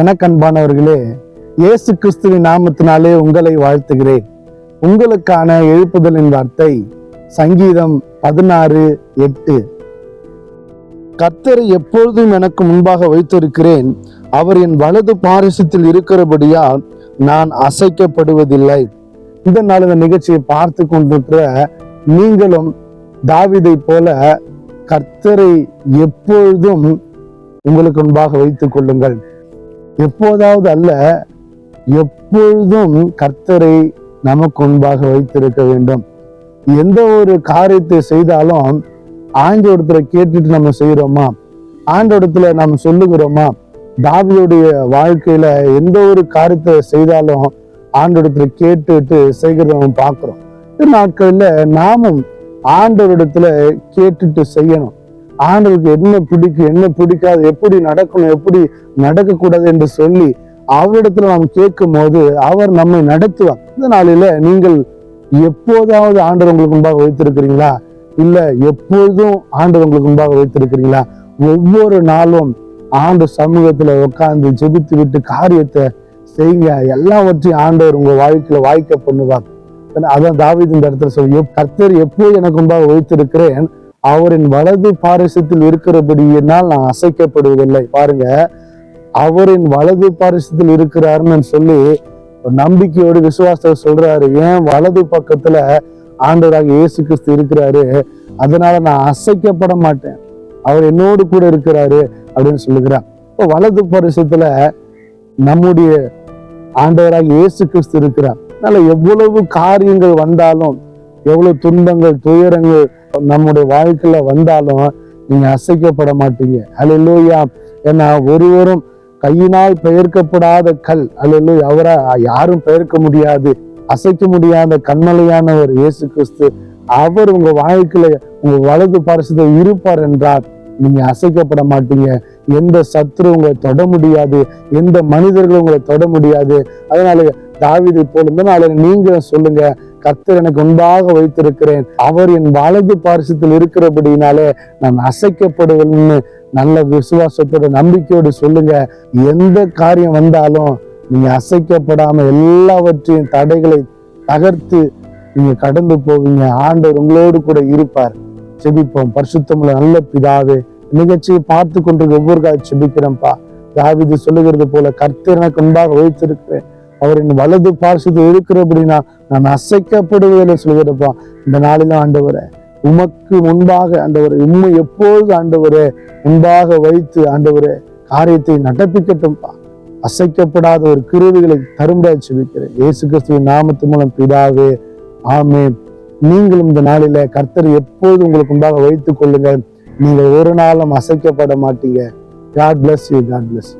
எனக்கன்பானவர்களே இயேசு கிறிஸ்துவின் நாமத்தினாலே உங்களை வாழ்த்துகிறேன். உங்களுக்கான எழுப்புதலின் வார்த்தை சங்கீதம் பதினாறு எட்டு. கர்த்தரை எப்பொழுதும் எனக்கு முன்பாக வைத்திருக்கிறேன். அவர் என் வலது பாரிசத்தில் இருக்கிறபடியால் நான் அசைக்கப்படுவதில்லை. இந்த நாள் இந்த நிகழ்ச்சியை பார்த்து கொண்டிருக்கிற நீங்களும் தாவிதை போல கர்த்தரை எப்பொழுதும் உங்களுக்கு முன்பாக வைத்துக் கொள்ளுங்கள். எப்போதாவது அல்ல எப்பொழுதும் கர்த்தரை நமக்கு முன்பாக வைத்திருக்க வேண்டும். எந்த ஒரு காரியத்தை செய்தாலும் ஆண்டோடத்துல கேட்டுட்டு நம்ம செய்கிறோமா? ஆண்டோடத்துல நம்ம சொல்லுகிறோமா? தாவியுடைய வாழ்க்கையில எந்த ஒரு காரியத்தை செய்தாலும் ஆண்டோடத்துல கேட்டுட்டு செய்கிறத நம்ம பார்க்கிறோம். இந்த நாட்கள்ல நாமும் ஆண்டவரிடத்துல கேட்டுட்டு செய்யணும். ஆண்டவருக்கு என்ன பிடிக்கும் என்ன பிடிக்காது எப்படி நடக்கணும் எப்படி நடக்கக்கூடாது என்று சொல்லி அவரிடத்துல நாம் கேட்கும் போது அவர் நம்மை நடத்துவார். இந்த நாளில நீங்கள் எப்போதாவது ஆண்டவர் உங்களுக்கு முன்பாக வைத்திருக்கிறீங்களா? இல்ல எப்பொழுதும் ஆண்டவர் உங்களுக்கு முன்பாக வைத்திருக்கிறீங்களா? ஒவ்வொரு நாளும் ஆண்டு சமூகத்துல உட்கார்ந்து ஜெபித்து விட்டு காரியத்தை செய்யுங்க. எல்லாவற்றையும் ஆண்டவர் உங்க வாழ்க்கையில வாய்க்க பண்ணுவார். அதான் தாவீது இந்த இடத்துல சொல்லி கர்த்தர் எப்போ எனக்கு முன்பாக வைத்திருக்கிறேன்? அவரின் வலது பாரிசத்தில் இருக்கிறபடியினால் நான் அசைக்கப்படுவதில்லை. பாருங்க அவரின் வலது பாரிசத்தில் இருக்கிறாருன்னு சொல்லி ஒரு நம்பிக்கையோடு விசுவாசத்தை சொல்றாரு. ஏன் வலது பக்கத்துல ஆண்டவராக இயேசு கிறிஸ்து இருக்கிறாரு? அதனால நான் அசைக்கப்பட மாட்டேன். அவர் என்னோடு கூட இருக்கிறாரு அப்படின்னு சொல்லுகிறார். இப்போ வலது பரிசத்துல நம்முடைய ஆண்டவராக இயேசு கிறிஸ்து இருக்கிறார். அதனால எவ்வளவு காரியங்கள் வந்தாலும் எவ்வளவு துன்பங்கள் துயரங்கள் நம்முடைய வாழ்க்கையில வந்தாலும் நீங்க அசைக்கப்பட மாட்டீங்க. அலையிலோயா ஏன்னா ஒருவரும் கையினால் பெயர்க்கப்படாத கல் அல்ல அவரை யாரும் பெயர்க்க முடியாது. அசைக்க முடியாத கண்மலையானவர் இயேசு கிறிஸ்து அவர் உங்க வாழ்க்கையில உங்க வலது பரிசுத்த இருப்பார் என்றால் நீங்க அசைக்கப்பட மாட்டீங்க. எந்த சத்ரு உங்களை தொட முடியாது. எந்த மனிதர்களும் உங்களை தொட முடியாது. அதனால தாவிதை போல இந்த நீங்க சொல்லுங்க கர்த்தர் எனக்கு முன்பாக வைத்திருக்கிறேன். அவர் என் வலது பாரிசத்தில் இருக்கிறபடினாலே நான் அசைக்கப்படுவேன்னு நல்ல விசுவாசத்தோட நம்பிக்கையோடு சொல்லுங்க. எந்த காரியம் வந்தாலும் நீங்க அசைக்கப்படாம எல்லாவற்றையும் தடைகளை தகர்த்து நீங்க கடந்து போவீங்க. ஆண்டவர் உங்களோடு கூட இருப்பார். செபிப்போம் பரிசுத்தமுள்ள நல்ல பிதாவே நிகழ்ச்சியை பார்த்து கொண்டு ஒவ்வொரு காலம் செபிக்கிறேன்ப்பா தாவிது சொல்லுகிறது போல கர்த்தர் எனக்கு முன்பாக வைத்திருக்கிறேன். அவரின் வலது பார்சத்தில் இருக்கிறபடினா நான் அசைக்கப்படுவதில்லை சொல்கிறப்பா இந்த நாளில ஆண்டவரை உமக்கு முன்பாக ஆண்டவரை உண்மை எப்போது ஆண்டவரே முன்பாக வைத்து ஆண்டவரே காரியத்தை நடப்பிக்கட்டும்பா. அசைக்கப்படாத ஒரு கிருவிகளை தரும்பா செபிக்கிறேன் இயேசு கிறிஸ்துவின் நாமத்து மூலம் பிதாவே ஆமே நீங்களும் இந்த நாளில கர்த்தர் எப்போது உங்களுக்கு முன்பாக வைத்துக் கொள்ளுங்கள். நீங்கள் ஒரு நாளும் அசைக்கப்பட மாட்டீங்க. God bless you God bless